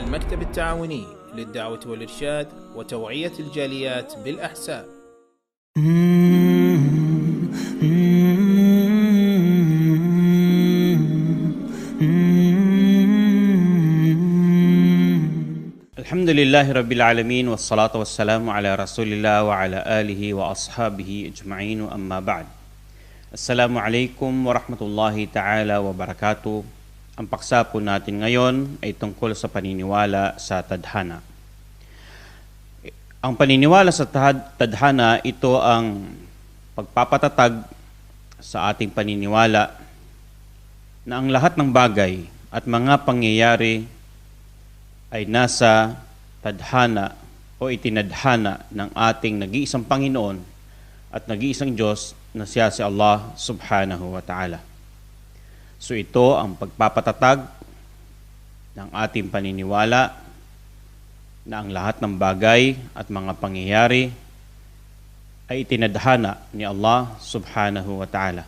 المكتب التعاوني للدعوة والإرشاد وتوعية الجاليات بالأحساء الحمد لله رب العالمين والصلاة والسلام على رسول الله وعلى آله وأصحابه أجمعين وأما بعد Assalamu alaikum warahmatullahi ta'ala wabarakatuh. Ang paksa po natin ngayon ay tungkol sa paniniwala sa tadhana. Ang paniniwala sa tad- tadhana, ito ang pagpapatatag sa ating paniniwala na ang lahat ng bagay at mga pangyayari ay nasa tadhana o itinadhana ng ating nag-iisang Panginoon at nag-iisang Diyos na siya si Allah subhanahu wa ta'ala. So ito ang pagpapatatag ng ating paniniwala na ang lahat ng bagay at mga pangyayari ay itinadhana ni Allah subhanahu wa ta'ala.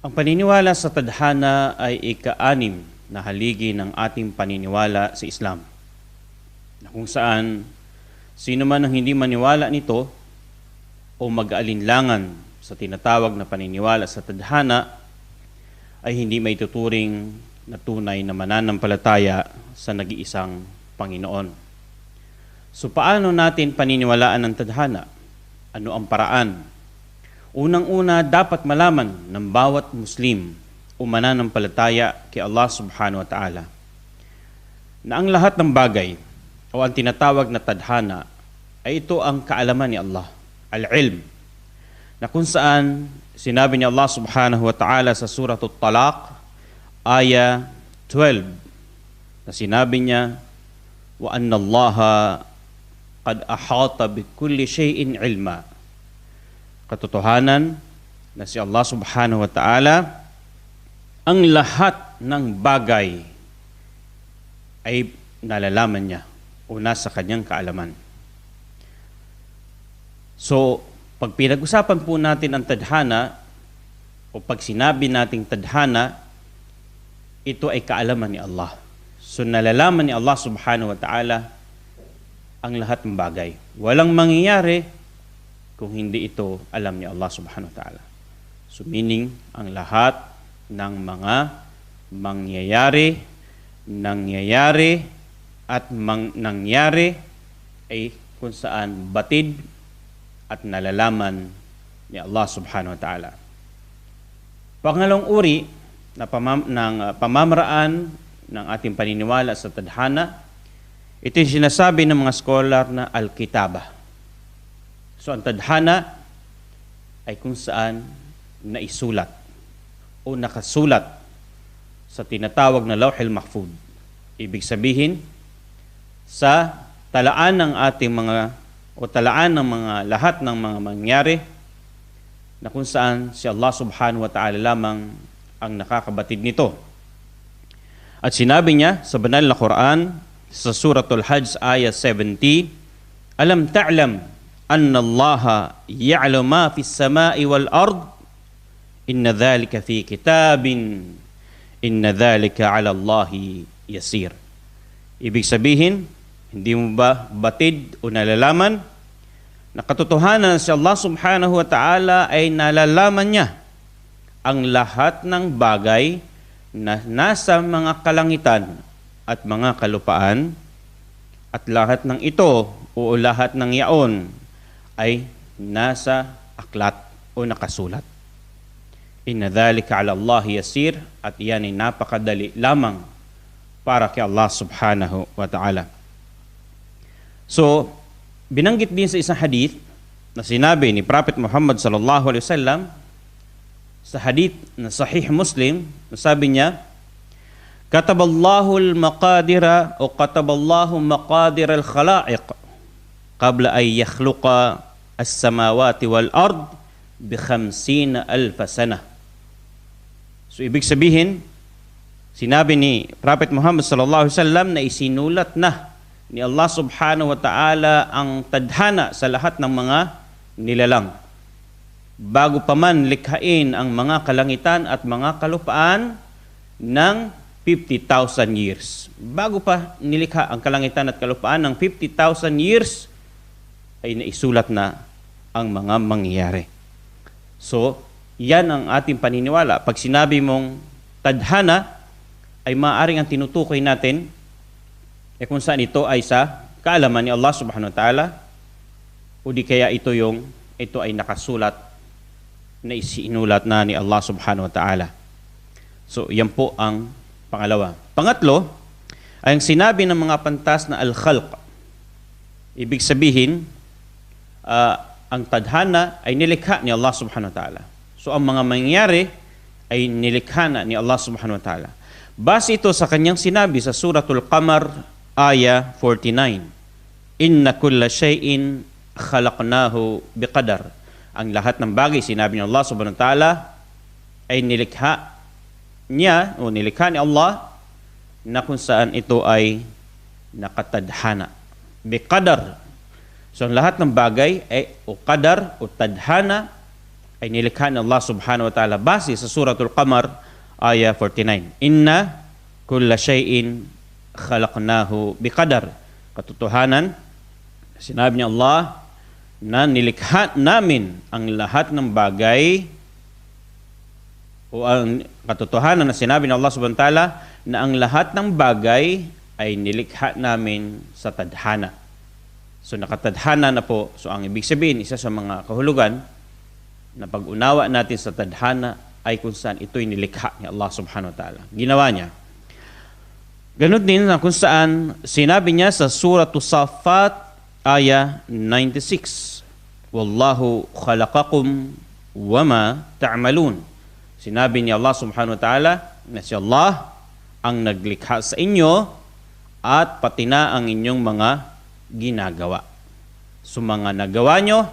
Ang paniniwala sa tadhana ay ika-anim na haligi ng ating paniniwala sa Islam. Na kung saan sino man ang hindi maniwala nito o mag-aalinlangan sa tinatawag na paniniwala sa tadhana ay hindi may tuturing na tunay na mananampalataya sa nag-iisang Panginoon. So paano natin paniniwalaan ang tadhana? Ano ang paraan? Unang-una, dapat malaman ng bawat Muslim o mananampalataya kay Allah subhanahu wa ta'ala na ang lahat ng bagay o ang tinatawag na tadhana ay ito ang kaalaman ni Allah al-ilm na kung saan sinabi ni Allah subhanahu wa ta'ala sa surah At-Talaq aya 12 na sinabi niya wa anna Allah qad ahata bi kulli shay'in ilma katotohanan na si Allah subhanahu wa ta'ala ang lahat ng bagay ay nalalaman niya o nasa kanyang kaalaman. So, pag pinag-usapan po natin ang tadhana, o pag sinabi nating tadhana, ito ay kaalaman ni Allah. So, nalalaman ni Allah subhanahu wa ta'ala ang lahat ng bagay. Walang mangyayari kung hindi ito alam ni Allah subhanahu wa ta'ala. So, meaning, ang lahat ng mga mangyayari, nangyayari, at mang, nangyari ay kung saan batid at nalalaman ni Allah subhanahu wa ta'ala. Pangalong uri na pamam, ng uh, pamamaraan ng ating paniniwala sa tadhana, ito yung sinasabi ng mga scholar na al-kitaba. So ang tadhana ay kung saan naisulat o nakasulat sa tinatawag na Lawhil Mahfud. Ibig sabihin, sa talaan ng ating mga o talaan ng mga lahat ng mga mangyari na kung saan si Allah subhanahu wa ta'ala lamang ang nakakabatid nito. At sinabi niya sa banal na Quran sa suratul Hajj ayah 70, Alam ta'lam anna Allah ya'lam ma fi samai wal ard inna dhalika fi kitabin inna dhalika ala Allah yasir. Ibig sabihin, hindi mo ba batid o nalalaman na katotohanan si Allah subhanahu wa ta'ala ay nalalaman niya ang lahat ng bagay na nasa mga kalangitan at mga kalupaan at lahat ng ito o lahat ng yaon ay nasa aklat o nakasulat. Inna dhalika ala Allah yasir at iyan ay napakadali lamang para kay Allah subhanahu wa ta'ala. So, binanggit din sa isang hadith na sinabi ni Prophet Muhammad sallallahu alaihi wasallam sa hadith na sahih Muslim, sabi niya, Kataballahu al-maqadira o kataballahu maqadir al-khalaiq qabla ay yakhluqa as-samawati wal ard bi 50 alf sana. So ibig sabihin, sinabi ni Prophet Muhammad sallallahu alaihi wasallam na isinulat na ni Allah subhanahu wa ta'ala ang tadhana sa lahat ng mga nilalang. Bago pa man likhain ang mga kalangitan at mga kalupaan ng 50,000 years. Bago pa nilikha ang kalangitan at kalupaan ng 50,000 years, ay naisulat na ang mga mangyayari. So, yan ang ating paniniwala. Pag sinabi mong tadhana, ay maaaring ang tinutukoy natin eh kung saan ito ay sa kaalaman ni Allah subhanahu wa ta'ala o di kaya ito yung ito ay nakasulat na isinulat na ni Allah subhanahu wa ta'ala. So, yan po ang pangalawa. Pangatlo, ay ang sinabi ng mga pantas na al-khalq. Ibig sabihin, uh, ang tadhana ay nilikha ni Allah subhanahu wa ta'ala. So, ang mga mangyayari ay nilikha na ni Allah subhanahu wa ta'ala. Base ito sa kanyang sinabi sa Suratul Qamar, aya 49. Inna kulla shay'in khalaqnahu biqadar. Ang lahat ng bagay, sinabi ni Allah subhanahu wa ta'ala, ay nilikha niya o nilikha ni Allah na kung saan ito ay nakatadhana. Biqadar. So ang lahat ng bagay ay o qadar o tadhana ay nilikha ni Allah subhanahu wa ta'ala base sa suratul Qamar aya 49. Inna kulla shay'in khalaqnahu biqadar. Katotohanan, sinabi ni Allah na nilikha namin ang lahat ng bagay o ang katotohanan na sinabi ng Allah subhanahu wa ta'ala na ang lahat ng bagay ay nilikha namin sa tadhana. So nakatadhana na po. So ang ibig sabihin, isa sa mga kahulugan na pag-unawa natin sa tadhana ay kung saan ito'y nilikha ni Allah subhanahu wa ta'ala. Ginawa niya. Ganun din na kung saan sinabi niya sa Surah Safat, aya 96, Wallahu khalaqakum wama ta'malun. Sinabi ni Allah subhanahu wa ta'ala na si Allah ang naglikha sa inyo at pati na ang inyong mga ginagawa. So mga nagawa nyo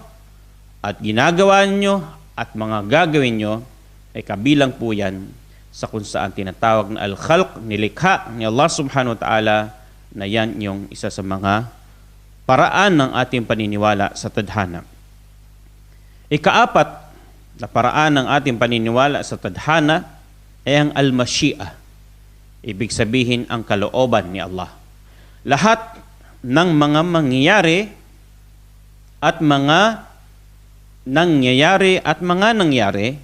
at ginagawa nyo at mga gagawin nyo ay kabilang po yan sa kung saan tinatawag na al-khalq, nilikha ni Allah subhanahu wa ta'ala na yan yung isa sa mga paraan ng ating paniniwala sa tadhana. Ikaapat na paraan ng ating paniniwala sa tadhana ay ang al-mashi'a. Ibig sabihin ang kalooban ni Allah. Lahat ng mga mangyayari at mga nangyayari at mga nangyari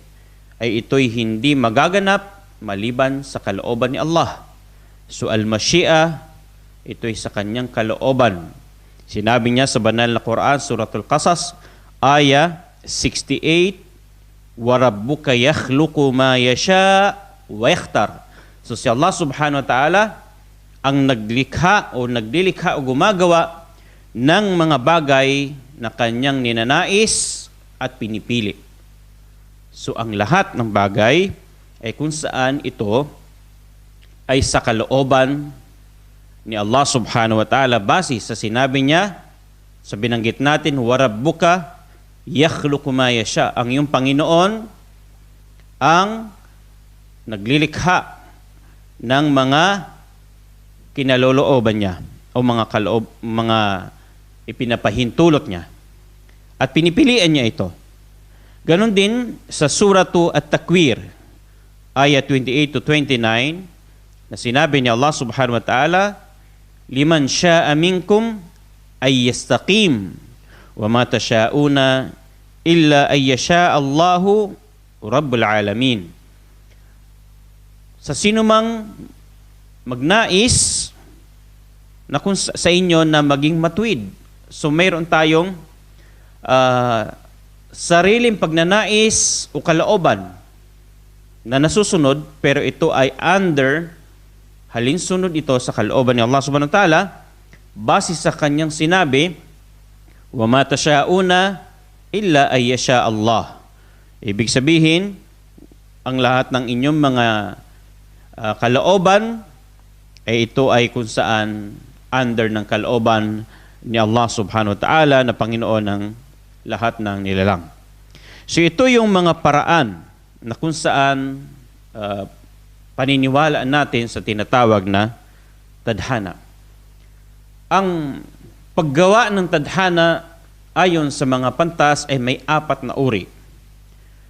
ay ito'y hindi magaganap maliban sa kalooban ni Allah. So al-mashi'a, ito'y sa kanyang kalooban. Sinabi niya sa banal na Quran, Suratul Qasas, aya 68, وَرَبُّكَ يَخْلُقُ مَا يَشَاءُ وَيَخْتَرُ So si Allah subhanahu wa ta'ala ang naglikha o naglilikha o gumagawa ng mga bagay na kanyang ninanais at pinipili. So ang lahat ng bagay ay kung saan ito ay sa kalooban ni Allah subhanahu wa ta'ala base sa sinabi niya sa binanggit natin, Warabbuka yakhluqu ma yasha. Ang iyong Panginoon ang naglilikha ng mga kinalolooban niya o mga kaloob, mga ipinapahintulot niya. At pinipilian niya ito. Ganon din sa suratu At-Takwir, ayat 28 to 29, na sinabi ni Allah subhanahu wa ta'ala, Liman sya'a minkum ay yastaqim, wa ma tasyauna illa ay yasha Allahu Rabbul Alamin. Sa sino mang magnais na kung sa inyo na maging matuwid. So mayroon tayong uh, sariling pagnanais o kalooban na nasusunod pero ito ay under halinsunod ito sa kalooban ni Allah subhanahu wa ta'ala base sa kanyang sinabi wa ma tasyauna illa ay yasha Allah ibig sabihin ang lahat ng inyong mga uh, kalooban ay ito ay kung saan under ng kalooban ni Allah subhanahu wa ta'ala na Panginoon ng lahat ng nilalang. So ito yung mga paraan na kung saan uh, paniniwala natin sa tinatawag na tadhana. Ang paggawa ng tadhana ayon sa mga pantas ay may apat na uri.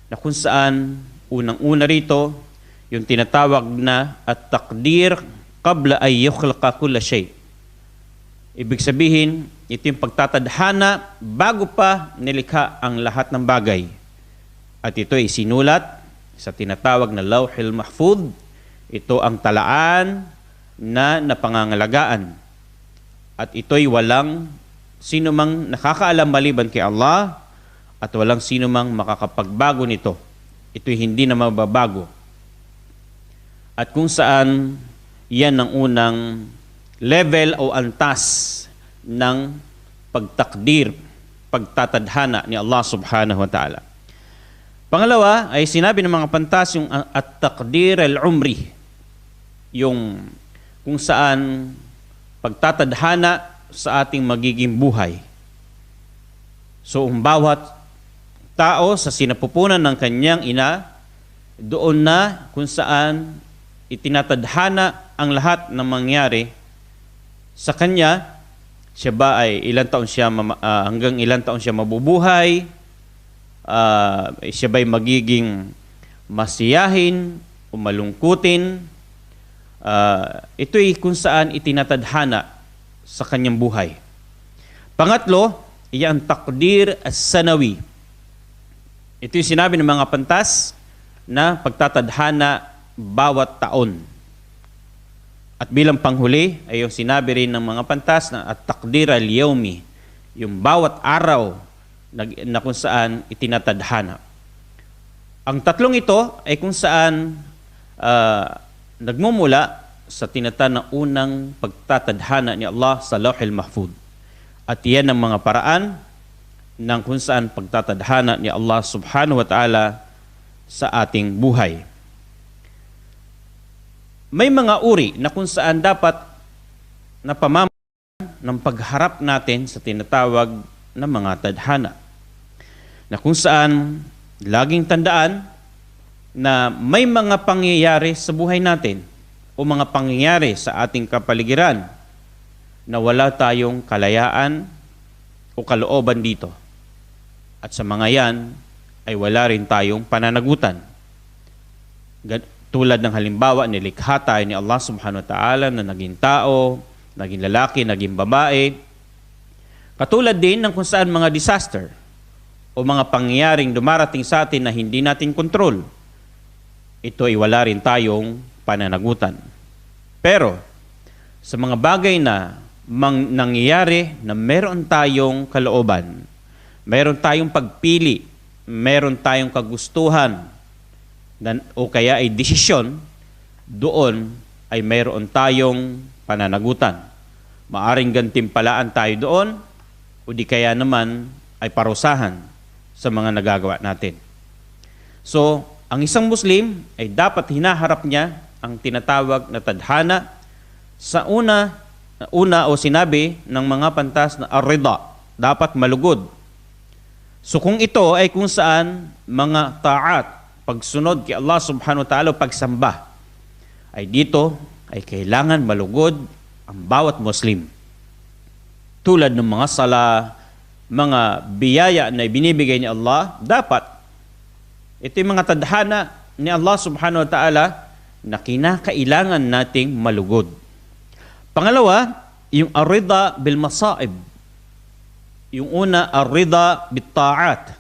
Na kung saan unang-una rito, yung tinatawag na at takdir qabla ay yukhlaqa kulla shay. Ibig sabihin, ito yung pagtatadhana bago pa nilikha ang lahat ng bagay. At ito ay sinulat sa tinatawag na Lawhil Mahfud. Ito ang talaan na napangangalagaan. At ito'y walang sino mang nakakaalam maliban kay Allah at walang sino mang makakapagbago nito. Ito'y hindi na mababago. At kung saan yan ang unang level o antas ng pagtakdir, pagtatadhana ni Allah subhanahu wa ta'ala. Pangalawa ay sinabi ng mga pantas yung at takdir al-umri, yung kung saan pagtatadhana sa ating magiging buhay. So, ang bawat tao sa sinapupunan ng kanyang ina, doon na kung saan itinatadhana ang lahat ng mangyari sa kanya, siya ba ay ilang taon siya uh, hanggang ilang taon siya mabubuhay? Uh, siya ba ay magiging masiyahin o malungkutin? Uh, ito'y kung saan itinatadhana sa kanyang buhay. Pangatlo, iyan takdir as-sanawi. Ito yung sinabi ng mga pantas na pagtatadhana bawat taon. At bilang panghuli ay yung sinabi rin ng mga pantas na at takdir al-yawmi, yung bawat araw na, kung saan itinatadhana. Ang tatlong ito ay kung saan uh, nagmumula sa tinata na unang pagtatadhana ni Allah sa Lawhil Mahfud. At iyan ang mga paraan ng kung saan pagtatadhana ni Allah subhanahu wa ta'ala sa ating buhay. May mga uri na kung saan dapat na pamamaan ng pagharap natin sa tinatawag na mga tadhana. Na kung saan laging tandaan na may mga pangyayari sa buhay natin o mga pangyayari sa ating kapaligiran na wala tayong kalayaan o kalooban dito. At sa mga yan ay wala rin tayong pananagutan. Tulad ng halimbawa, nilikha tayo ni Allah subhanahu wa ta'ala na naging tao, naging lalaki, naging babae. Katulad din ng kung saan mga disaster o mga pangyayaring dumarating sa atin na hindi natin kontrol. Ito ay wala rin tayong pananagutan. Pero sa mga bagay na mang nangyayari na meron tayong kalooban, meron tayong pagpili, meron tayong kagustuhan, dan, o kaya ay desisyon, doon ay meron tayong pananagutan. Maaring gantimpalaan tayo doon, o di kaya naman ay parusahan sa mga nagagawa natin. So, ang isang Muslim ay dapat hinaharap niya ang tinatawag na tadhana sa una una o sinabi ng mga pantas na arida, dapat malugod. So kung ito ay kung saan mga taat, pagsunod kay Allah subhanahu wa ta'ala, pagsamba, ay dito ay kailangan malugod ang bawat Muslim. Tulad ng mga sala, mga biyaya na binibigay ni Allah, dapat ito yung mga tadhana ni Allah subhanahu wa ta'ala na kinakailangan nating malugod. Pangalawa, yung arida bil masaib. Yung una, arida bit ta'at.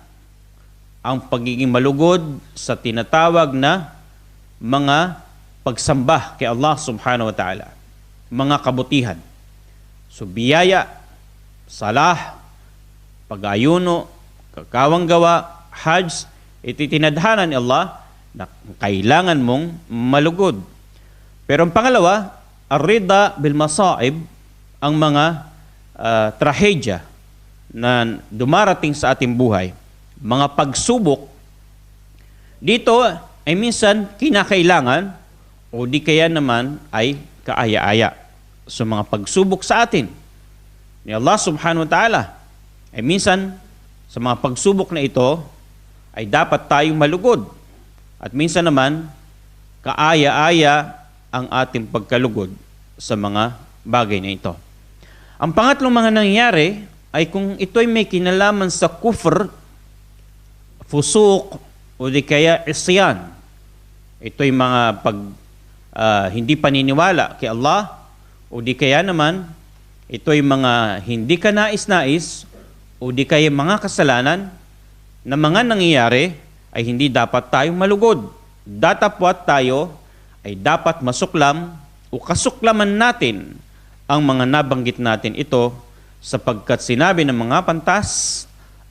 Ang pagiging malugod sa tinatawag na mga pagsamba kay Allah subhanahu wa ta'ala. Mga kabutihan. So biyaya, salah, pag-ayuno, kakawang gawa, hajj, ititinadhana ni Allah na kailangan mong malugod. Pero ang pangalawa, arida bil masaib, ang mga uh, trahedya na dumarating sa ating buhay, mga pagsubok, dito ay minsan kinakailangan o di kaya naman ay kaaya-aya. So mga pagsubok sa atin ni Allah subhanahu wa ta'ala. Ay minsan sa mga pagsubok na ito ay dapat tayong malugod. At minsan naman, kaaya-aya ang ating pagkalugod sa mga bagay na ito. Ang pangatlong mga nangyayari ay kung ito'y may kinalaman sa kufr, fusuk, o di kaya isyan, ito'y mga pag ah, hindi paniniwala kay Allah o di kaya naman ito'y mga hindi ka nais-nais o di kaya mga kasalanan na mga nangyayari ay hindi dapat tayong malugod. Datapwat tayo ay dapat masuklam o kasuklaman natin ang mga nabanggit natin ito sapagkat sinabi ng mga pantas,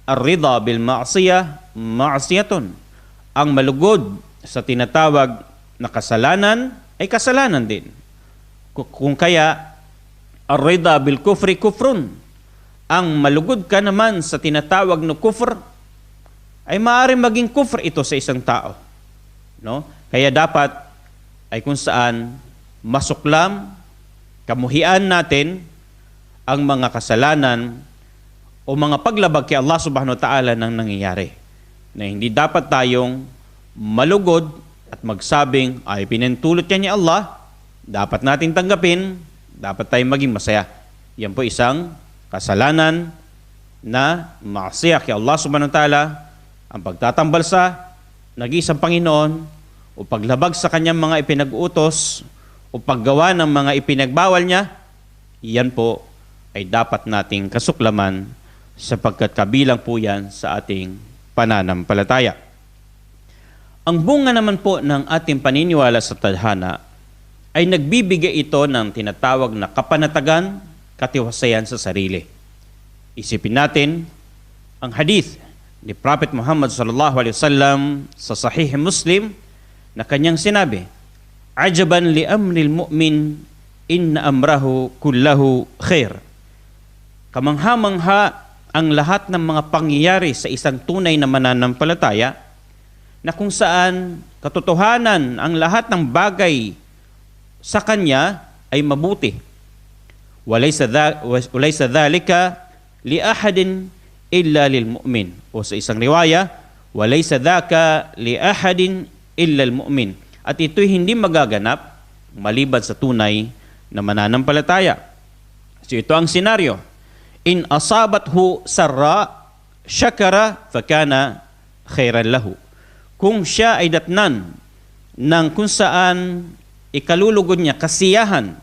Ar-rida bil ma'siyah, ma'siyatun. Ang malugod sa tinatawag na kasalanan ay kasalanan din. Ku- Kung kaya, ar-rida bil kufri kufrun. Ang malugod ka naman sa tinatawag na kufr ay maaaring maging kufr ito sa isang tao. No? Kaya dapat ay kung saan masuklam, kamuhian natin ang mga kasalanan o mga paglabag kay Allah subhanahu wa ta'ala nang nangyayari. Na hindi dapat tayong malugod at magsabing, ay pinintulot yan ni Allah, dapat natin tanggapin, dapat tayong maging masaya. Yan po isang kasalanan na maasiya kay Allah subhanahu wa ta'ala, ang pagtatambal sa nag-iisang Panginoon o paglabag sa kanyang mga ipinag-utos o paggawa ng mga ipinagbawal niya, yan po ay dapat nating kasuklaman sapagkat kabilang po yan sa ating pananampalataya. Ang bunga naman po ng ating paniniwala sa tadhana ay nagbibigay ito ng tinatawag na kapanatagan, katiwasayan sa sarili. Isipin natin ang hadith ni Prophet Muhammad sallallahu alaihi wasallam sa Sahih Muslim na kanyang sinabi, "Ajaban li amril mu'min inna amrahu kullahu khair." Kamangha-mangha ang lahat ng mga pangyayari sa isang tunay na mananampalataya na kung saan katotohanan ang lahat ng bagay sa kanya ay mabuti. Walaysa dha- walaysa dhalika li ahadin illa lil mu'min. O sa isang riwaya, walaysa dhaka li ahadin illa al mu'min. At ito'y hindi magaganap maliban sa tunay na mananampalataya. So ito ang senaryo. In asabathu sarra, syakara, fakana khairan lahu. Kung siya ay datnan ng kung saan ikalulugod niya kasiyahan,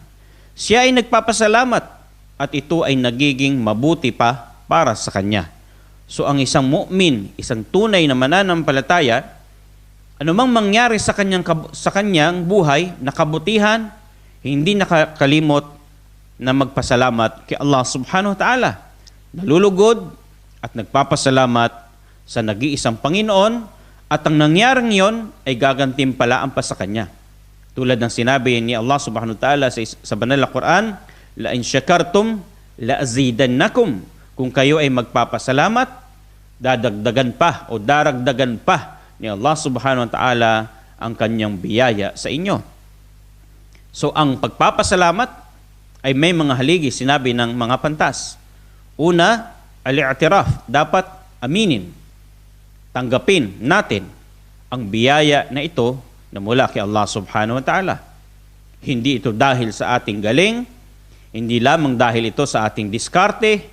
siya ay nagpapasalamat at ito ay nagiging mabuti pa para sa kanya. So ang isang mu'min, isang tunay na mananampalataya, anumang mangyari sa kanyang sa kanyang buhay na kabutihan, hindi nakakalimot na magpasalamat kay Allah Subhanahu wa Ta'ala. Nalulugod at nagpapasalamat sa nag-iisang Panginoon at ang nangyaring yon ay gagantimpalaan pa sa kanya. Tulad ng sinabi ni Allah Subhanahu wa Ta'ala sa, sa banal na Quran, La in syakartum la azidannakum. Kung kayo ay magpapasalamat, dadagdagan pa o daragdagan pa ni Allah Subhanahu wa Ta'ala ang kanyang biyaya sa inyo. So ang pagpapasalamat ay may mga haligi sinabi ng mga pantas. Una, al-i'tiraf, dapat aminin, tanggapin natin ang biyaya na ito na mula kay Allah Subhanahu wa Ta'ala. Hindi ito dahil sa ating galing, hindi lamang dahil ito sa ating diskarte,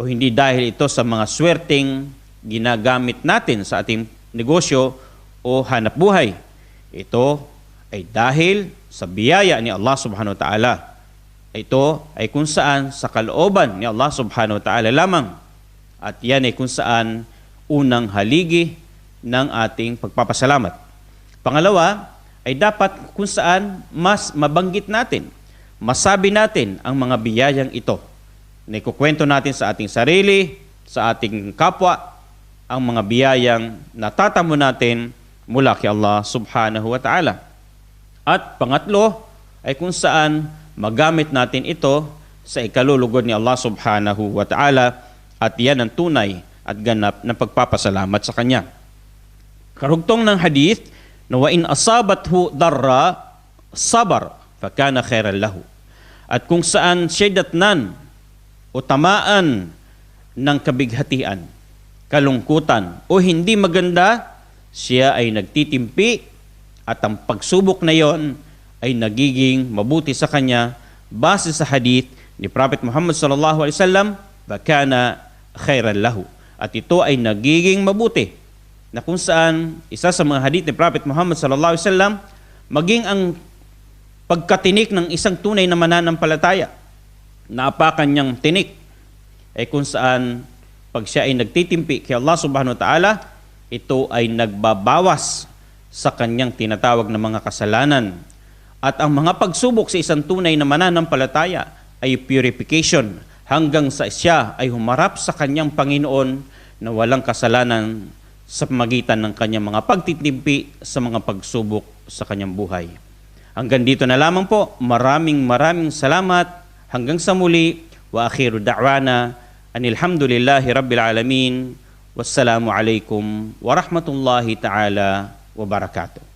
o hindi dahil ito sa mga swerteng ginagamit natin sa ating negosyo o hanap buhay. Ito ay dahil sa biyaya ni Allah Subhanahu wa Ta'ala. Ito ay kung saan sa kalooban ni Allah Subhanahu wa Ta'ala lamang. At yan ay kung saan unang haligi ng ating pagpapasalamat. Pangalawa, ay dapat kung saan mas mabanggit natin, masabi natin ang mga biyayang ito. Na ikukwento natin sa ating sarili, sa ating kapwa, ang mga biyayang natatamo natin mula kay Allah subhanahu wa ta'ala. At pangatlo, ay kung saan magamit natin ito sa ikalulugod ni Allah subhanahu wa ta'ala at yan ang tunay at ganap na pagpapasalamat sa Kanya. Karugtong ng hadith wa in asabathu darra sabar fakana khairan lahu. At kung saan siya datnan o tamaan ng kabighatian, kalungkutan o hindi maganda, siya ay nagtitimpi at ang pagsubok na yon ay nagiging mabuti sa kanya base sa hadith ni Prophet Muhammad sallallahu alaihi wasallam, "Bakana khairan lahu." At ito ay nagiging mabuti na kung saan isa sa mga hadith ni Prophet Muhammad sallallahu alaihi wasallam maging ang pagkatinik ng isang tunay na mananampalataya. Na apakan tinik. Ay kung saan pag siya ay nagtitimpi kay Allah subhanahu wa ta'ala, ito ay nagbabawas sa kanyang tinatawag na mga kasalanan. At ang mga pagsubok sa isang tunay na mananampalataya ay purification hanggang sa siya ay humarap sa kanyang Panginoon na walang kasalanan sa pamagitan ng kanyang mga pagtitimpi sa mga pagsubok sa kanyang buhay. Hanggang dito na lamang po. Maraming maraming salamat. Hanggang sa muli. Wa akhiru da'wana. Anilhamdulillahi Rabbil Alamin. Wassalamu alaikum warahmatullahi ta'ala wabarakatuh.